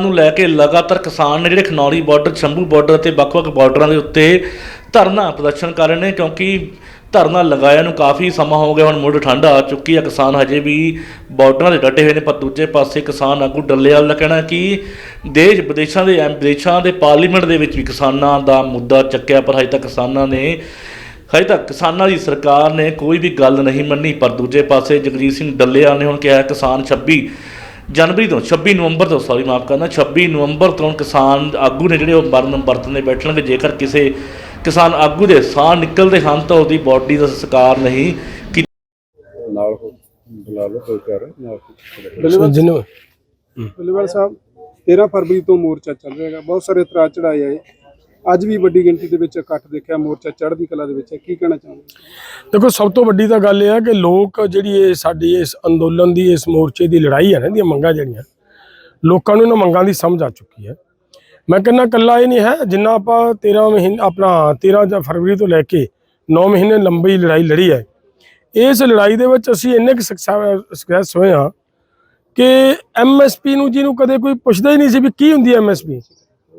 ਨੂੰ ਲੈ ਕੇ ਲਗਾਤਾਰ ਕਿਸਾਨ ਨੇ ਜਿਹੜੇ ਖਨੌਰੀ ਬਾਰਡਰ ਸ਼ੰਭੂ ਬਾਰਡਰ ਅਤੇ ਵੱਖ-ਵੱਖ ਬਾਰਡਰਾਂ ਦੇ ਉੱਤੇ ਧਰਨਾ ਪ੍ਰਦਰਸ਼ਨ ਕਰ ਰਹੇ ਨੇ ਕਿਉਂਕਿ ਧਰਨਾ ਲਗਾਇਆ ਨੂੰ ਕਾਫੀ ਸਮਾਂ ਹੋ ਗਿਆ, ਹੁਣ ਮੁੱਢ ਠੰਡ ਆ ਚੁੱਕੀ ਹੈ ਕਿਸਾਨ ਹਜੇ ਵੀ ਬਾਰਡਰਾਂ ਦੇ ਡਟੇ ਹੋਏ ਨੇ, ਪਰ ਦੂਜੇ ਪਾਸੇ ਕਿਸਾਨ ਆਗੂ ਡੱਲੇਵਾਲ ਦਾ ਕਹਿਣਾ ਕਿ ਦੇਸ਼ ਵਿਦੇਸ਼ਾਂ ਦੇ ਐਮ, ਵਿਦੇਸ਼ਾਂ ਦੇ ਪਾਰਲੀਮੈਂਟ ਦੇ ਵਿੱਚ ਵੀ ਕਿਸਾਨਾਂ ਦਾ ਮੁੱਦਾ ਚੱਕਿਆ, ਪਰ ਹਜੇ ਤੱਕ ਕਿਸਾਨਾਂ ਨੇ, ਹਜੇ ਤੱਕ ਕਿਸਾਨਾਂ ਦੀ ਸਰਕਾਰ ਨੇ ਕੋਈ ਵੀ ਗੱਲ ਨਹੀਂ ਮੰਨੀ। ਪਰ ਦੂਜੇ ਪਾਸੇ ਜਗਜੀਤ ਸਿੰਘ ਡੱਲੇਵਾਲ ਨੇ ਹੁਣ ਕਿਹਾ ਕਿਸਾਨ 26 ਜਨਵਰੀ ਤੋਂ 26 ਨਵੰਬਰ ਤੋਂ ਸੌਰੀ ਮਾਫ ਕਰਨਾ 26 ਨਵੰਬਰ ਤੋਂ ਕਿਸਾਨ ਆਗੂ ਨੇ ਜਿਹੜੇ ਉਹ ਮਰਨ ਵਰਤਨ ਦੇ ਬੈਠਣਗੇ ਜੇਕਰ ਕਿਸੇ ਕਿਸਾਨ ਆਗੂ ਦੇ ਸਾਹ ਨਿਕਲਦੇ ਹਨ ਤਾਂ ਉਹਦੀ ਬਾਡੀ ਦਾ ਸੰਸਕਾਰ ਨਹੀਂ ਕੀਤਾ ਨਾਲ ਹੋ ਬੁਲਾ ਲਓ ਕੋਈ ਕਰ ਨਾਲ ਬੱਲੇਵਾਲ ਸਾਹਿਬ 13 ਫਰਵਰੀ ਤੋਂ ਮੋਰਚਾ ਚੱਲ ਰਿਹਾ ਹੈਗਾ ਬਹੁਤ ਸਾਰੇ ਇਤਰਾਜ਼ ਚੜਾਏ ਆਏ ਅੱਜ ਵੀ ਵੱਡੀ ਗਿਣਤੀ ਦੇ ਵਿੱਚ ਇਕੱਠ ਦੇਖਿਆ, ਮੋਰਚਾ ਚੜ੍ਹਦੀ ਕਲਾ ਦੇ ਵਿੱਚ ਹੈ। ਕੀ ਕਹਿਣਾ ਚਾਹੁੰਦੇ ਦੇਖੋ, ਸਭ ਤੋਂ ਵੱਡੀ ਤਾਂ ਗੱਲ ਇਹ ਹੈ ਕਿ ਲੋਕ ਜਿਹੜੀ ਇਹ ਸਾਡੀ ਇਸ ਅੰਦੋਲਨ ਦੀ, ਇਸ ਮੋਰਚੇ ਦੀ ਲੜਾਈ ਹੈ ਨਾ, ਇਹਦੀਆਂ ਮੰਗਾਂ ਜਿਹੜੀਆਂ, ਲੋਕਾਂ ਨੂੰ ਇਹਨਾਂ ਮੰਗਾਂ ਦੀ ਸਮਝ ਆ ਚੁੱਕੀ ਹੈ। ਮੈਂ ਕਹਿੰਦਾ ਕੱਲਾ ਇਹ ਨਹੀਂ ਹੈ, ਜਿੰਨਾ ਆਪਾਂ 13 ਮਹੀਨੇ, ਆਪਣਾ 13 ਜਾਂ ਫਰਵਰੀ ਤੋਂ ਲੈ ਕੇ 9 ਮਹੀਨੇ ਲੰਬੀ ਲੜਾਈ ਲੜੀ ਹੈ, ਇਸ ਲੜਾਈ ਦੇ ਵਿੱਚ ਅਸੀਂ ਇੰਨੇ ਕੁ ਸਕਸੈਸ ਹੋਏ ਹਾਂ ਕਿ ਐਮਐਸਪੀ ਨੂੰ ਜਿਹਨੂੰ ਕਦੇ ਕੋਈ ਪੁੱਛਦਾ ਹੀ ਨਹੀਂ ਸੀ ਵੀ ਕੀ ਹੁੰਦੀ ਹੈ ਐਮਐਸਪੀ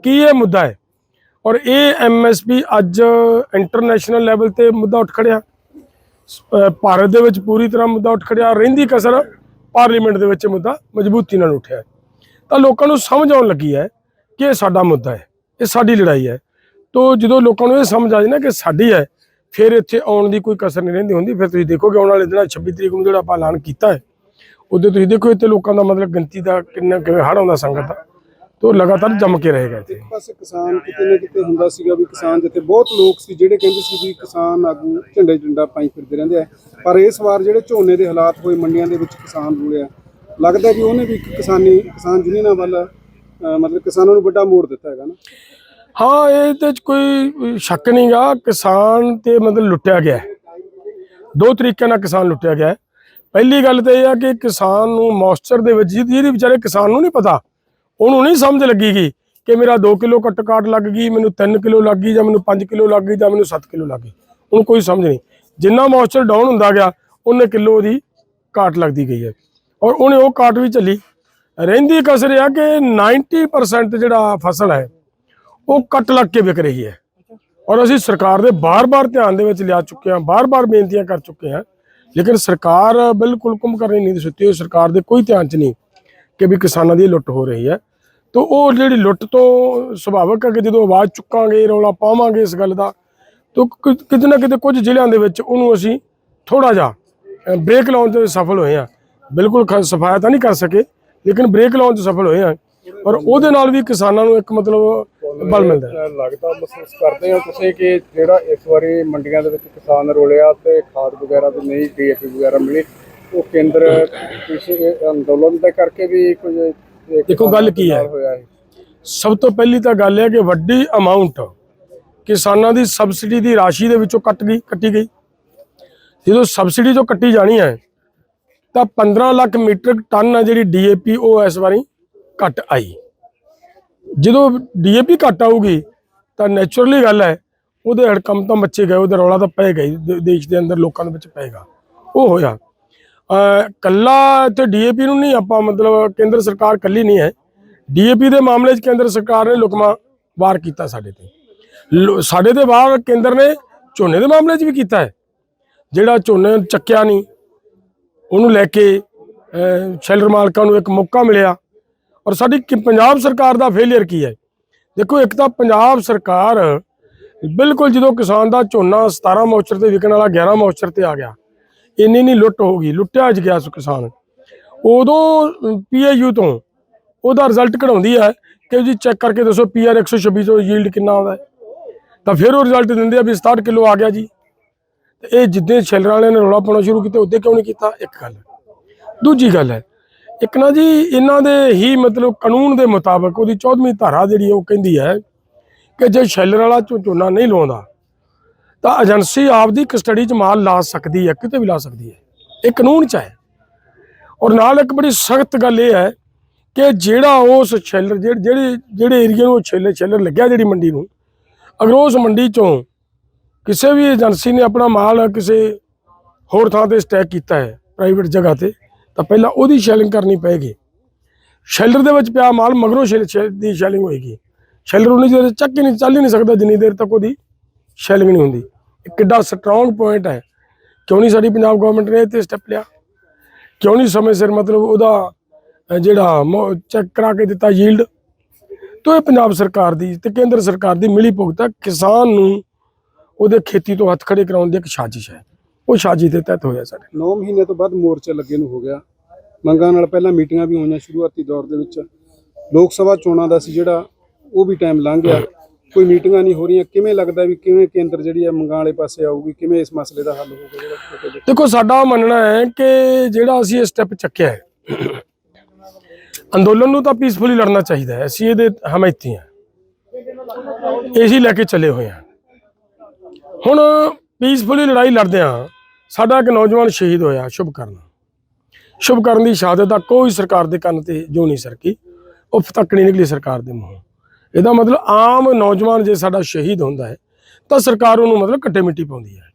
ਕੀ ਇਹ ਮੁੱਦਾ ਹੈ। ਔਰ ਇਹ ਐਮਐਸਪੀ ਅੱਜ ਇੰਟਰਨੈਸ਼ਨਲ ਲੈਵਲ ਤੇ ਮੁੱਦਾ ਉੱਠ ਖੜਿਆ। ਭਾਰਤ ਦੇ ਵਿੱਚ ਪੂਰੀ ਤਰ੍ਹਾਂ ਮੁੱਦਾ ਉੱਠ ਖੜਿਆ, ਰਹਿੰਦੀ ਕਸਰ ਪਾਰਲੀਮੈਂਟ ਦੇ ਵਿੱਚ ਮੁੱਦਾ ਮਜ਼ਬੂਤੀ ਨਾਲ ਉੱਠਿਆ ਤਾਂ ਲੋਕਾਂ ਨੂੰ ਸਮਝ ਆਉਣ ਲੱਗੀ ਹੈ ਕਿ ਇਹ ਸਾਡਾ ਮੁੱਦਾ ਹੈ, ਇਹ ਸਾਡੀ ਲੜਾਈ ਹੈ। ਤੋਂ ਜਦੋਂ ਲੋਕਾਂ ਨੂੰ ਇਹ ਸਮਝ ਆ ਜਾਏ ਨਾ ਕਿ ਸਾਡੀ ਹੈ, ਫਿਰ ਇੱਥੇ ਆਉਣ ਦੀ ਕੋਈ ਕਸਰ ਨਹੀਂ ਰਹਿੰਦੀ ਹੁੰਦੀ। ਫਿਰ ਤੁਸੀਂ ਦੇਖੋਗੇ ਆਉਣ ਵਾਲੇ ਦਿਨਾਂ 26 ਤਰੀਕ ਨੂੰ ਜਿਹੜਾ ਆਪਾਂ ਐਲਾਨ ਕੀਤਾ ਹੈ, ਉਹਦੇ ਤੁਸੀਂ ਦੇਖੋ ਇੱਥੇ ਲੋਕਾਂ ਦਾ ਮਤਲਬ ਗਿਣਤੀ ਦਾ ਕਿੰਨਾ, ਕਿਵੇਂ ਹੜ ਆਉਂਦਾ ਸੰਗਤ ਦਾ। ਤੋਂ ਲਗਾਤਾਰ ਜੰਮ ਕੇ ਰਹੇਗਾ ਇੱਥੇ। ਇੱਕ ਪਾਸੇ ਕਿਸਾਨ ਕਿਤੇ ਨਾ ਕਿਤੇ ਹੁੰਦਾ ਸੀਗਾ ਵੀ ਕਿਸਾਨ ਜਿੱਥੇ ਬਹੁਤ ਲੋਕ ਸੀ ਜਿਹੜੇ ਕਹਿੰਦੇ ਸੀ ਵੀ ਕਿਸਾਨ ਆਗੂ ਝੰਡੇ ਝੰਡਾ ਪਾਈ ਫਿਰਦੇ ਰਹਿੰਦੇ ਆ। ਪਰ ਇਸ ਵਾਰ ਜਿਹੜੇ ਝੋਨੇ ਦੇ ਹਾਲਾਤ ਹੋਏ ਮੰਡੀਆਂ ਦੇ ਵਿੱਚ ਕਿਸਾਨ ਰੁਲਿਆ ਲੱਗਦਾ ਵੀ ਉਹਨੇ ਵੀ ਇੱਕ ਕਿਸਾਨੀ ਕਿਸਾਨ ਯੂਨੀਅਨਾਂ ਵੱਲ ਮਤਲਬ ਕਿਸਾਨਾਂ ਨੂੰ ਵੱਡਾ ਮੋੜ ਦਿੱਤਾ ਹੈਗਾ ਨਾ। ਹਾਂ ਇਹ ਤੇ ਕੋਈ ਸ਼ੱਕ ਨਹੀਂਗਾ ਕਿਸਾਨ ਤੇ ਮਤਲਬ ਲੁੱਟਿਆ ਗਿਆ। ਦੋ ਤਰੀਕੇ ਨਾਲ ਕਿਸਾਨ ਲੁੱਟਿਆ ਗਿਆ। ਪਹਿਲੀ ਗੱਲ ਤਾਂ ਇਹ ਆ ਕਿ ਕਿਸਾਨ ਨੂੰ ਮੌਇਸਚਰ ਦੇ ਵਿੱਚ ਜਿਹਦੀ ਵਿਚਾਰੇ ਕਿਸਾਨ ਨੂੰ ਨਹੀਂ ਪਤਾ। ਉਹਨੂੰ ਨਹੀਂ ਸਮਝ ਲੱਗੀਗੀ ਕਿ ਮੇਰਾ 2 ਕਿਲੋ ਕੱਟ ਕਾਟ ਲੱਗ ਗਈ, ਮੈਨੂੰ 3 ਕਿਲੋ ਲੱਗ ਗਈ ਜਾਂ ਮੈਨੂੰ 5 ਕਿਲੋ ਲੱਗ ਗਈ ਜਾਂ ਮੈਨੂੰ 7 ਕਿਲੋ ਲੱਗ ਗਈ। ਉਹਨੂੰ ਕੋਈ ਸਮਝ ਨਹੀਂ। ਜਿੰਨਾ ਮੌਇਸਚਰ ਡਾਊਨ ਹੁੰਦਾ ਗਿਆ, ਉਹਨੇ ਕਿਲੋ ਦੀ ਕਾਟ ਲੱਗਦੀ ਗਈ ਹੈ। ਔਰ ਉਹਨੇ ਉਹ ਕਾਟ ਵੀ ਚੱਲੀ ਰਹਿੰਦੀ ਕਸਰ ਆ ਕਿ 90% ਜਿਹੜਾ ਫਸਲ ਹੈ, ਉਹ ਕੱਟ ਲੱਗ ਕੇ ਵਿਕ ਰਹੀ ਹੈ। ਔਰ ਅਸੀਂ ਸਰਕਾਰ ਦੇ ਬਾਰ-ਬਾਰ ਧਿਆਨ ਦੇ ਵਿੱਚ ਲਿਆ ਚੁੱਕੇ ਹਾਂ, ਬਾਰ-ਬਾਰ ਬੇਨਤੀਆਂ ਕਰ ਚੁੱਕੇ ਹਾਂ। ਲੇਕਿਨ ਸਰਕਾਰ ਬਿਲਕੁਲ ਕੁੰਭ ਕਰਨੀ ਨਹੀਂ ਸੁੱਤੀ ਹੋਈ ਸਰਕਾਰ ਦੇ ਕੋਈ ਧਿਆਨ 'ਚ ਨਹੀਂ ਕਿ ਵੀ ਕਿਸਾਨਾਂ ਦੀ ਲੁੱਟ ਹੋ ਰਹੀ ਹੈ। ਤੋਂ ਉਹ ਜਿਹੜੀ ਲੁੱਟ ਤੋਂ ਸੁਭਾਵਕ ਹੈ ਕਿ ਜਦੋਂ ਆਵਾਜ਼ ਚੁੱਕਾਂਗੇ ਰੌਲਾ ਪਾਵਾਂਗੇ ਇਸ ਗੱਲ ਦਾ ਤੋਂ ਕਿਤੇ ਨਾ ਕਿਤੇ ਕੁਝ ਜ਼ਿਲ੍ਹਿਆਂ ਦੇ ਵਿੱਚ ਉਹਨੂੰ ਅਸੀਂ ਥੋੜਾ ਜਿਹਾ ਬ੍ਰੇਕ ਲਾਉਣ 'ਚ ਸਫਲ ਹੋਏ ਹਾਂ। ਬਿਲਕੁਲ ਸਫਾਇਆ ਤਾਂ ਨਹੀਂ ਕਰ ਸਕੇ ਲੇਕਿਨ ਬ੍ਰੇਕ ਲਾਉਣ 'ਚ ਸਫਲ ਹੋਏ ਹਾਂ। ਔਰ ਉਹਦੇ ਨਾਲ ਵੀ ਕਿਸਾਨਾਂ ਨੂੰ ਇੱਕ ਮਤਲਬ ਬਲ ਮਿਲਦਾ ਹੈ। ਲੱਗਦਾ ਮਹਿਸੂਸ ਕਰਦੇ ਹੋ ਤੁਸੀਂ ਕਿ ਜਿਹੜਾ ਇਸ ਵਾਰੀ ਮੰਡੀਆਂ ਦੇ ਵਿੱਚ ਕਿਸਾਨ ਰੋਲਿਆ ਤੇ ਖਾਦ ਵਗੈਰਾ ਵੀ ਨਹੀਂ ਡੀਏਪੀ ਵਗੈਰਾ ਮਿਲੀ ਉਹ ਕੇਂਦਰ ਕਿਸੇ ਅੰਦੋਲਨ ਦੇ ਕਰਕੇ ਵੀ ਕੁਝ ਦੇਖੋ ਗੱਲ ਕੀ ਹੈ। ਸਭ ਤੋਂ ਪਹਿਲੀ ਤਾਂ ਗੱਲ ਇਹ ਹੈ ਕਿ ਵੱਡੀ ਅਮਾਉਂਟ ਕਿਸਾਨਾਂ ਦੀ ਸਬਸਿਡੀ ਦੀ ਰਾਸ਼ੀ ਦੇ ਵਿੱਚੋਂ ਕੱਟ ਗਈ ਕੱਟੀ ਗਈ। ਜਦੋਂ ਸਬਸਿਡੀ ਜੋ ਕੱਟੀ ਜਾਣੀ ਹੈ ਤਾਂ 15 ਲੱਖ ਮੀਟ੍ਰਿਕ ਟਨ ਆ ਜਿਹੜੀ ਡੀਏਪੀ ਉਹ ਇਸ ਵਾਰੀ ਘਟ ਆਈ। ਜਦੋਂ ਡੀਏਪੀ ਘਟ ਆਊਗੀ ਤਾਂ ਨੇਚਰਲੀ ਗੱਲ ਹੈ ਉਹਦੇ ਹੜਕੰਮ ਤਾਂ ਮੱਚੇ ਗਏ ਉਹਦੇ ਰੌਲਾ ਤਾਂ ਹੀ ਦੇ- ਦੇਸ਼ ਦੇ ਅੰਦਰ ਲੋਕਾਂ ਦੇ ਵਿੱਚ ਪਏਗਾ ਉਹ ਹੋਇਆ। ਕੱਲਾ ਇੱਥੇ ਡੀਏਪੀ ਨੂੰ ਨਹੀਂ ਆਪਾਂ ਮਤਲਬ ਕੇਂਦਰ ਸਰਕਾਰ ਕੱਲੀ ਨਹੀਂ ਹੈ। ਡੀਏਪੀ ਦੇ ਮਾਮਲੇ 'ਚ ਕੇਂਦਰ ਸਰਕਾਰ ਨੇ ਲੁਕਮਾ ਵਾਰ ਕੀਤਾ ਸਾਡੇ ਤੇ। ਲੋ- ਸਾਡੇ ਤੇ ਵਾਰ ਕੇਂਦਰ ਨੇ ਝੋਨੇ ਦੇ ਮਾਮਲੇ 'ਚ ਵੀ ਕੀਤਾ ਹੈ। ਜਿਹੜਾ ਝੋਨੇ ਚੱਕਿਆ ਨਹੀਂ, ਉਹਨੂੰ ਲੈ ਕੇ ਸ਼ੈਲਰ ਮਾਲਕਾਂ ਨੂੰ ਇੱਕ ਮੌਕਾ ਮਿਲਿਆ। ਔਰ ਸਾਡੀ ਪੰਜਾਬ ਸਰਕਾਰ ਦਾ ਫੇਲਿਅਰ ਕੀ ਹੈ? ਦੇਖੋ, ਇੱਕ ਤਾਂ ਪੰਜਾਬ ਸਰਕਾਰ ਬਿਲਕੁਲ ਜਦੋਂ ਕਿਸਾਨ ਦਾ ਝੋਨਾ 17 ਮੋਚਰ ਤੇ ਵਿਕਣ ਵਾਲਾ 11 ਮੋਚਰ ਤੇ ਆ ਗਿਆ ਇੰਨੀ ਨਹੀਂ ਲੁੱਟ ਹੋ ਗਈ, ਲੁੱਟਿਆ ਅੱਜ ਗਿਆ ਕਿਸਾਨ। ਉਦੋਂ ਪੀਏਯੂ ਤੋਂ ਉਹਦਾ ਰਿਜ਼ਲਟ ਕਢਾਉਂਦੀ ਹੈ ਕਿ ਜੀ ਚੈੱਕ ਕਰਕੇ ਦੱਸੋ ਪੀਆਰ 126 ਤੋਂ ਯੀਲਡ ਕਿੰਨਾ ਆਉਂਦਾ ਤਾਂ ਫਿਰ ਉਹ ਰਿਜ਼ਲਟ ਦਿੰਦੇ ਆ ਵੀ 67 ਕਿਲੋ ਆ ਗਿਆ ਜੀ। ਤੇ ਇਹ ਜਿੱਦੇ ਸ਼ੈਲਰ ਵਾਲਿਆਂ ਨੇ ਰੌਲਾ ਪਾਉਣਾ ਸ਼ੁਰੂ ਕੀਤਾ, ਉਹਦੇ ਕਿਉਂ ਨਹੀਂ ਕੀਤਾ? ਇੱਕ ਗੱਲ। ਦੂਜੀ ਗੱਲ ਹੈ, ਇੱਕ ਨਾ ਜੀ ਇਹਨਾਂ ਦੇ ਹੀ ਮਤਲਬ ਕਾਨੂੰਨ ਦੇ ਮੁਤਾਬਕ ਉਹਦੀ 14ਵੀਂ ਧਾਰਾ ਜਿਹੜੀ ਉਹ ਕਹਿੰਦੀ ਹੈ ਕਿ ਜੇ ਸ਼ੈਲਰ ਵਾਲਾ ਝੋਨਾ ਨਹੀਂ ਲਾਉਂਦਾ ਤਾਂ ਏਜੰਸੀ ਆਪਦੀ ਕਸਟਡੀ 'ਚ ਮਾਲ ਲਾ ਸਕਦੀ ਹੈ, ਕਿਤੇ ਵੀ ਲਾ ਸਕਦੀ ਹੈ। ਇਹ ਕਾਨੂੰਨ 'ਚ ਹੈ। ਔਰ ਨਾਲ ਇੱਕ ਬੜੀ ਸਖਤ ਗੱਲ ਇਹ ਹੈ ਕਿ ਜਿਹੜਾ ਉਸ ਸ਼ੈਲਰ ਜਿਹੜੇ ਜਿਹੜੇ ਜਿਹੜੇ ਏਰੀਆ ਨੂੰ ਛੇਲਰ ਛੇਲਰ ਲੱਗਿਆ ਜਿਹੜੀ ਮੰਡੀ ਨੂੰ, ਅਗਰ ਉਸ ਮੰਡੀ 'ਚੋਂ ਕਿਸੇ ਵੀ ਏਜੰਸੀ ਨੇ ਆਪਣਾ ਮਾਲ ਕਿਸੇ ਹੋਰ ਥਾਂ ਤੇ ਸਟੈਕ ਕੀਤਾ ਹੈ ਪ੍ਰਾਈਵੇਟ ਜਗ੍ਹਾ ਤੇ, ਤਾਂ ਪਹਿਲਾਂ ਉਹਦੀ ਸ਼ੈਲਿੰਗ ਕਰਨੀ ਪਏਗੀ। ਸ਼ੈਲਰ ਦੇ ਵਿੱਚ ਪਿਆ ਮਾਲ, ਮਗਰੋਂ ਸ਼ੈਲ ਸ਼ੈਲ ਦੀ ਸ਼ੈਲਿੰਗ ਹੋਏਗੀ। ਸ਼ੈਲਰ ਉਹਨੇ ਜਿਹੜੇ ਚੱਕ ਹੀ ਨਹੀਂ, ਚੱਲ ਹੀ ਨਹੀਂ ਸਕਦਾ, ਜਿੰਨੀ ਦੇਰ ਤੱਕ ਉਹਦੀ ਸ਼ੈਲਿੰਗ ਨਹੀਂ ਹੁੰਦੀ। ਕਿੱਡਾ ਸਟਰੋਂਗ ਪੁਆਇੰਟ ਹੈ। ਕਿਉਂ ਨਹੀਂ ਸਾਡੀ ਪੰਜਾਬ ਗਵਰਨਮੈਂਟ ਨੇ ਇਹ ਤੇ ਸਟੈਪ ਲਿਆ? ਕਿਉਂ ਨਹੀਂ ਸਮੇਂ ਸਿਰ ਮਤਲਬ ਉਹਦਾ ਜਿਹੜਾ ਚੈੱਕ ਕਰਾ ਕੇ ਦਿੱਤਾ ਯੀਲਡ ਤੋਂ ਇਹ ਪੰਜਾਬ ਸਰਕਾਰ ਦੀ ਤੇ ਕੇਂਦਰ ਸਰਕਾਰ ਦੀ ਮਿਲੀ ਭੁਗਤ ਕਿਸਾਨ ਨੂੰ ਉਹਦੇ ਖੇਤੀ ਤੋਂ ਹੱਥ ਖੜੇ ਕਰਾਉਣ ਦੀ ਇੱਕ ਸਾਜ਼ਿਸ਼ ਹੈ। ਉਹ ਸਾਜ਼ਿਸ਼ ਦੇ ਤਹਿਤ ਹੋਇਆ ਸਾਡੇ 9 ਮਹੀਨੇ ਤੋਂ ਬਾਅਦ ਮੋਰਚਾ ਲੱਗੇ ਨੂੰ ਹੋ ਗਿਆ। ਮੰਗਾਂ ਨਾਲ ਪਹਿਲਾਂ ਮੀਟਿੰਗਾਂ ਵੀ ਹੋਈਆਂ ਸ਼ੁਰੂਆਤੀ ਦੌਰ ਦੇ ਵਿੱਚ। ਲੋਕ ਸਭਾ ਚੋਣਾਂ ਦਾ ਸੀ ਜਿਹੜਾ, ਉਹ ਵੀ ਟਾਈਮ ਲੰਘ ਗਿਆ। ਕੋਈ ਮੀਟਿੰਗਾਂ ਨਹੀਂ ਹੋ ਰਹੀਆਂ। ਕਿਵੇਂ ਲੱਗਦਾ ਵੀ ਕਿਵੇਂ ਕੇਂਦਰ ਜਿਹੜੀ ਹੈ ਮੰਗਾਂ ਵਾਲੇ ਪਾਸੇ ਆਊਗੀ? ਕਿਵੇਂ ਇਸ ਮਸਲੇ ਦਾ ਹੱਲ ਹੋਊਗਾ? ਜਿਹੜਾ ਦੇਖੋ ਸਾਡਾ ਮੰਨਣਾ ਹੈ ਕਿ ਜਿਹੜਾ ਅਸੀਂ ਇਹ ਸਟੈਪ ਚੱਕਿਆ ਹੈ, ਅੰਦੋਲਨ ਨੂੰ ਤਾਂ ਪੀਸਫੁਲੀ ਲੜਨਾ ਚਾਹੀਦਾ ਹੈ। ਅਸੀਂ ਇਹਦੇ ਹਮਾਇਤੀ ਹਾਂ ਇਸੇ ਲੈ ਕੇ ਚੱਲੇ ਹੋਏ ਹਾਂ। ਹੁਣ ਪੀਸਫੁਲੀ ਲੜਾਈ ਲੜਦੇ ਹਾਂ, ਸਾਡਾ ਇੱਕ ਨੌਜਵਾਨ ਸ਼ਹੀਦ ਹੋਇਆ ਸ਼ੁਭਕਰਨ ਸ਼ੁਭਕਰਨ ਦੀ ਸ਼ਹਾਦਤ ਦਾ ਕੋਈ ਸਰਕਾਰ ਦੇ ਕੰਨ ਤੇ ਜੋ ਨਹੀਂ ਸਰਕੀ ਉਫ ਤੱਕ ਨਹੀਂ ਨਿਕਲੀ ਸਰਕਾਰ ਦੇ ਮੂੰਹੋਂ। ਇਹਦਾ ਮਤਲਬ ਆਮ ਨੌਜਵਾਨ ਜੇ ਸਾਡਾ ਸ਼ਹੀਦ ਹੁੰਦਾ ਹੈ, ਤਾਂ ਸਰਕਾਰ ਉਹਨੂੰ ਮਤਲਬ ਕੱਟੇ ਮਿੱਟੀ ਪਾਉਂਦੀ ਹੈ।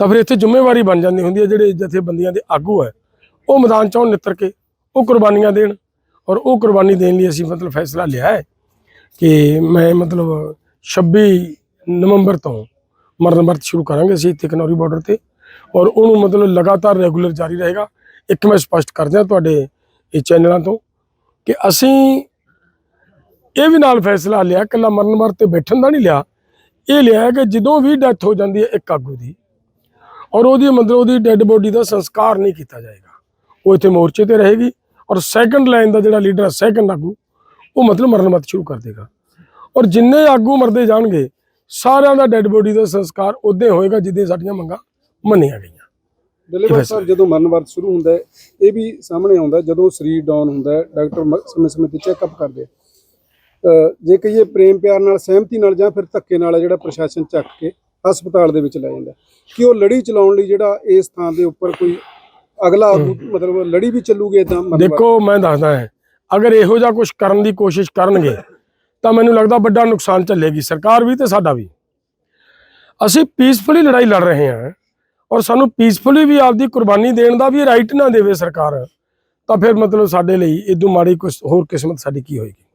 ਤਾਂ ਫਿਰ ਇੱਥੇ ਜ਼ਿੰਮੇਵਾਰੀ ਬਣ ਜਾਂਦੀ ਹੁੰਦੀ ਹੈ, ਜਿਹੜੇ ਜਥੇਬੰਦੀਆਂ ਦੇ ਆਗੂ ਹੈ, ਉਹ ਮੈਦਾਨ ਚੋਂ ਨਿੱਤਰ ਕੇ ਉਹ ਕੁਰਬਾਨੀਆਂ ਦੇਣ ਔਰ ਉਹ ਕੁਰਬਾਨੀ ਦੇਣ ਲਈ ਅਸੀਂ ਮਤਲਬ ਫੈਸਲਾ ਲਿਆ ਹੈ ਕਿ ਮੈਂ ਮਤਲਬ 26 ਨਵੰਬਰ ਤੋਂ ਮਰਨ ਵਰਤ ਸ਼ੁਰੂ ਕਰਾਂਗੇ ਅਸੀਂ ਇੱਥੇ ਕਨੌਰੀ ਬਾਰਡਰ ਤੇ ਔਰ ਉਹਨੂੰ ਮਤਲਬ ਲਗਾਤਾਰ ਰੈਗੂਲਰ ਜਾਰੀ ਰਹੇਗਾ। ਇੱਕ ਮੈਂ ਸਪਸ਼ਟ ਕਰ ਦਿਆਂ ਤੁਹਾਡੇ ਇਹ ਚੈਨਲਾਂ ਤੋਂ ਕਿ ਅਸੀਂ ਇਹ ਵੀ ਨਾਲ ਫੈਸਲਾ ਲਿਆ ਇਕੱਲਾ ਮਰਨ ਵਰਤ ਤੇ ਬੈਠਣ ਦਾ ਨਹੀਂ ਲਿਆ। ਇਹ ਲਿਆ ਹੈ ਕਿ ਜਦੋਂ ਵੀ ਡੈਥ ਹੋ ਜਾਂਦੀ ਹੈ ਇੱਕ ਆਗੂ ਦੀ ਔਰ ਉਹਦੀ ਮਤਲਬ ਉਹਦੀ ਡੈੱਡ ਬੋਡੀ ਦਾ ਸੰਸਕਾਰ ਨਹੀਂ ਕੀਤਾ ਜਾਏਗਾ। ਉਹ ਇੱਥੇ ਮੋਰਚੇ ਤੇ ਰਹੇਗੀ ਔਰ ਸੈਕੰਡ ਲਾਈਨ ਦਾ ਜਿਹੜਾ ਲੀਡਰ ਹੈ ਸੈਕੰਡ ਆਗੂ ਉਹ ਮਤਲਬ ਮਰਨ ਮਤ ਸ਼ੁਰੂ ਕਰ ਦੇਗਾ। ਔਰ ਜਿੰਨੇ ਆਗੂ ਮਰਦੇ ਜਾਣਗੇ ਸਾਰਿਆਂ ਦਾ ਡੈੱਡ ਬੋਡੀ ਦਾ ਸੰਸਕਾਰ ਉਦੋਂ ਹੋਏਗਾ ਜਿੱਦੇ ਸਾਡੀਆਂ ਮੰਗਾਂ ਮੰਨੀਆਂ ਗਈਆਂ। ਡੱਲੇਵਾਲ ਸਾਹਿਬ ਜਦੋਂ ਮਰਨ ਵਰਤ ਸ਼ੁਰੂ ਹੁੰਦਾ ਹੈ ਇਹ ਵੀ ਸਾਹਮਣੇ ਆਉਂਦਾ ਜਦੋਂ ਸਰੀਰ ਡਾਊਨ ਹੁੰਦਾ ਹੈ ਡਾਕਟਰ ਸਮੇਂ ਸਮੇਂ ਤੇ ਚੈੱਕਅਪ ਕਰਦੇ ਜੇ ਕਹੀਏ ਪ੍ਰੇਮ ਪਿਆਰ ਨਾਲ ਸਹਿਮਤੀ ਨਾਲ ਜਾਂ ਫਿਰ ਧੱਕੇ ਨਾਲ ਜਿਹੜਾ ਪ੍ਰਸ਼ਾਸਨ ਚੱਕ ਕੇ ਹਸਪਤਾਲ ਦੇ ਵਿੱਚ ਲੈ ਜਾਂਦਾ। ਕਿ ਉਹ ਲੜੀ ਚਲਾਉਣ ਲਈ ਜਿਹੜਾ ਇਸ ਥਾਂ ਦੇ ਉੱਪਰ ਕੋਈ ਅਗਲਾ ਮਤਲਬ ਲੜੀ ਵੀ ਚੱਲੂਗੀ ਇਦਾਂ ਦੇਖੋ ਮੈਂ ਦੱਸਦਾ ਹਾਂ ਅਗਰ ਇਹੋ ਜਿਹਾ ਕੁਝ ਕਰਨ ਦੀ ਕੋਸ਼ਿਸ਼ ਕਰਨਗੇ ਤਾਂ ਮੈਨੂੰ ਲੱਗਦਾ ਵੱਡਾ ਨੁਕਸਾਨ ਝੱਲੇਗੀ ਸਰਕਾਰ ਵੀ ਤੇ ਸਾਡਾ ਵੀ ਅਸੀਂ ਪੀਸਫੁਲੀ ਲੜਾਈ ਲੜ ਰਹੇ ਹਾਂ ਔਰ ਸਾਨੂੰ ਪੀਸਫੁਲੀ ਵੀ ਆਪਦੀ ਕੁਰਬਾਨੀ ਦੇਣ ਦਾ ਵੀ ਰਾਈਟ ਨਾ ਦੇਵੇ ਸਰਕਾਰ ਤਾਂ ਫਿਰ ਮਤਲਬ ਸਾਡੇ ਲਈ ਇਦੋਂ ਮਾੜੀ ਕੁਛ ਹੋਰ ਕਿਸਮਤ ਸਾਡੀ ਕੀ ਹੋਏਗੀ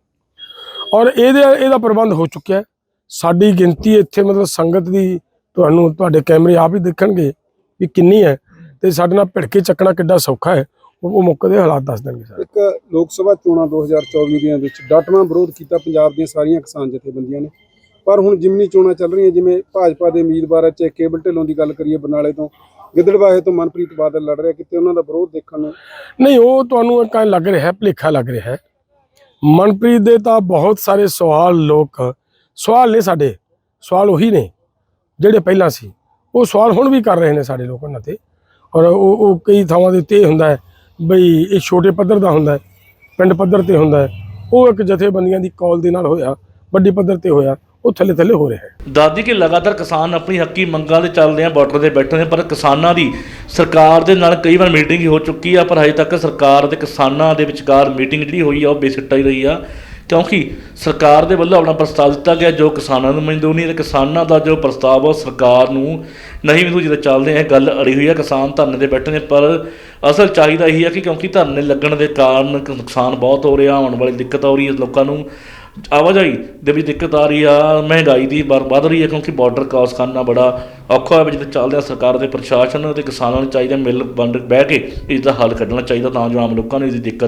ਔਰ ਇਹਦੇ ਇਹਦਾ ਪ੍ਰਬੰਧ ਹੋ ਚੁੱਕਿਆ ਹੈ। ਸਾਡੀ ਗਿਣਤੀ ਇੱਥੇ ਮਤਲਬ ਸੰਗਤ ਦੀ ਤੁਹਾਨੂੰ ਤੁਹਾਡੇ ਕੈਮਰੇ ਆਪ ਹੀ ਦੇਖਣਗੇ ਵੀ ਕਿੰਨੀ ਹੈ ਤੇ ਸਾਡੇ ਨਾਲ ਭਿੜ ਕੇ ਚੱਕਣਾ ਕਿੱਡਾ ਸੌਖਾ ਹੈ। ਉਹ ਮੌਕੇ ਦੇ ਹਾਲਾਤ ਦੱਸ ਦੇਣਗੇ ਸਾਰੇ। ਇੱਕ ਲੋਕ ਸਭਾ ਚੋਣਾਂ 2024 ਦੀਆਂ ਵਿੱਚ ਡਟਵਾਂ ਵਿਰੋਧ ਕੀਤਾ ਪੰਜਾਬ ਦੀਆਂ ਸਾਰੀਆਂ ਕਿਸਾਨ ਜਥੇਬੰਦੀਆਂ ਨੇ। ਪਰ ਹੁਣ ਜਿਮਨੀ ਚੋਣਾਂ ਚੱਲ ਰਹੀਆਂ ਜਿਵੇਂ ਭਾਜਪਾ ਦੇ ਉਮੀਦਵਾਰ ਚਾਹੇ ਕੇਬਲ ਢਿੱਲੋਂ ਦੀ ਗੱਲ ਕਰੀਏ ਬਰਨਾਲੇ ਤੋਂ ਗਿੱਦੜਬਾਹੇ ਤੋਂ ਮਨਪ੍ਰੀਤ ਬਾਦਲ ਲੜ ਰਿਹਾ ਕਿਤੇ ਉਹਨਾਂ ਦਾ ਵਿਰੋਧ ਦੇਖਣ ਨੂੰ ਨਹੀਂ ਉਹ ਤੁਹਾਨੂੰ ਇੱਕ ਲੱਗ ਰਿਹਾ ਹੈ ਭੁਲੇਖਾ ਲੱਗ ਰਿਹਾ ਹੈ। ਮਨਪ੍ਰੀਤ ਦੇ ਤਾਂ ਬਹੁਤ ਸਾਰੇ ਸਵਾਲ ਲੋਕ, ਸਵਾਲ ਨੇ ਸਾਡੇ, ਸਵਾਲ ਉਹੀ ਨੇ ਜਿਹੜੇ ਪਹਿਲਾਂ ਸੀ। ਉਹ ਸਵਾਲ ਹੁਣ ਵੀ ਕਰ ਰਹੇ ਨੇ ਸਾਡੇ ਲੋਕ ਉਹਨਾਂ ਤੇ। ਔਰ ਉਹ ਉਹ ਕਈ ਥਾਵਾਂ ਦੇ ਉੱਤੇ ਹੁੰਦਾ ਹੈ ਬਈ ਇਹ ਛੋਟੇ ਪੱਧਰ ਦਾ ਹੁੰਦਾ ਹੈ, ਪਿੰਡ ਪੱਧਰ ਤੇ ਹੁੰਦਾ ਹੈ। ਉਹ ਇੱਕ ਜਥੇਬੰਦੀਆਂ ਦੀ ਕਾਲ ਦੇ ਨਾਲ ਹੋਇਆ, ਵੱਡੇ ਪੱਧਰ ਤੇ ਹੋਇਆ। ਉਹ ਥੱਲੇ ਥੱਲੇ ਹੋ ਰਿਹਾ ਹੈ। ਦਾਦੀ ਕਿ ਲਗਾਤਾਰ ਕਿਸਾਨ ਆਪਣੀ ਹੱਕੀ ਮੰਗਾਂ ਦੇ ਚੱਲਦੇ ਆ ਬਾਰਡਰ ਤੇ ਬੈਠੇ ਨੇ, ਪਰ ਕਿਸਾਨਾਂ ਦੀ ਸਰਕਾਰ ਦੇ ਨਾਲ ਕਈ ਵਾਰ ਮੀਟਿੰਗ ਹੋ ਚੁੱਕੀ ਆ, ਪਰ ਹਜੇ ਤੱਕ ਸਰਕਾਰ ਤੇ ਕਿਸਾਨਾਂ ਦੇ ਵਿਚਕਾਰ ਮੀਟਿੰਗ ਜਿਹੜੀ ਹੋਈ ਆ, ਉਹ ਬੇਸਿੱਟਾ ਹੀ ਰਹੀ ਆ। ਕਿਉਂਕਿ ਸਰਕਾਰ ਦੇ ਵੱਲੋਂ ਆਪਣਾ ਪ੍ਰਸਤਾਵ ਦਿੱਤਾ ਗਿਆ, ਜੋ ਕਿਸਾਨਾਂ ਨੂੰ ਮਨਜ਼ੂਰ ਨਹੀਂ ਤੇ ਕਿਸਾਨਾਂ ਦਾ ਜੋ ਪ੍ਰਸਤਾਵ ਆ, ਉਹ ਸਰਕਾਰ ਨੂੰ ਨਹੀਂ ਮਨਜ਼ੂਰ ਜਦੋਂ ਚੱਲਦੇ ਆ ਗੱਲ ਅੜੀ ਹੋਈ ਆ, ਕਿਸਾਨ ਧਰਨੇ ਤੇ ਬੈਠੇ ਨੇ, ਪਰ ਅਸਲ ਚਾਹੀਦਾ ਇਹੀ ਆ ਕਿ ਕਿਉਂਕਿ ਧਰਨੇ ਲੱਗਣ ਦੇ ਕਾਰਨ ਨੁਕਸਾਨ ਬਹੁਤ ਹੋ ਰਿਹਾ, ਆਉਣ ਵਾਲੀ ਦਿੱਕਤ ਆ ਰਹੀ ਹੈ ਲੋਕਾਂ ਨੂੰ। ਆਵਾਜਾਈ ਦੇ ਵਿੱਚ ਦਿੱਕਤ ਆ ਰਹੀ ਆ, ਮਹਿੰਗਾਈ ਦੀ ਵਾਰ, ਵੱਧ ਰਹੀ ਹੈ ਕਿਉਂਕਿ ਬਾਰਡਰ ਕ੍ਰਾਸ ਕਰਨਾ ਬੜਾ ਔਖਾ ਹੈ ਜਿੱਥੇ ਚੱਲਦੇ ਆ ਸਰਕਾਰ ਦੇ ਪ੍ਰਸ਼ਾਸਨ ਤੇ ਕਿਸਾਨਾਂ ਨੂੰ ਚਾਹੀਦਾ ਮਿਲ ਵੰਡ, ਬਹਿ ਕੇ ਇਸ ਦਾ ਹੱਲ ਕੱਢਣਾ ਚਾਹੀਦਾ ਤਾਂ ਜੋ ਆਮ ਲੋਕਾਂ ਨੂੰ ਇਸ ਦੀ ਦਿੱਕਤ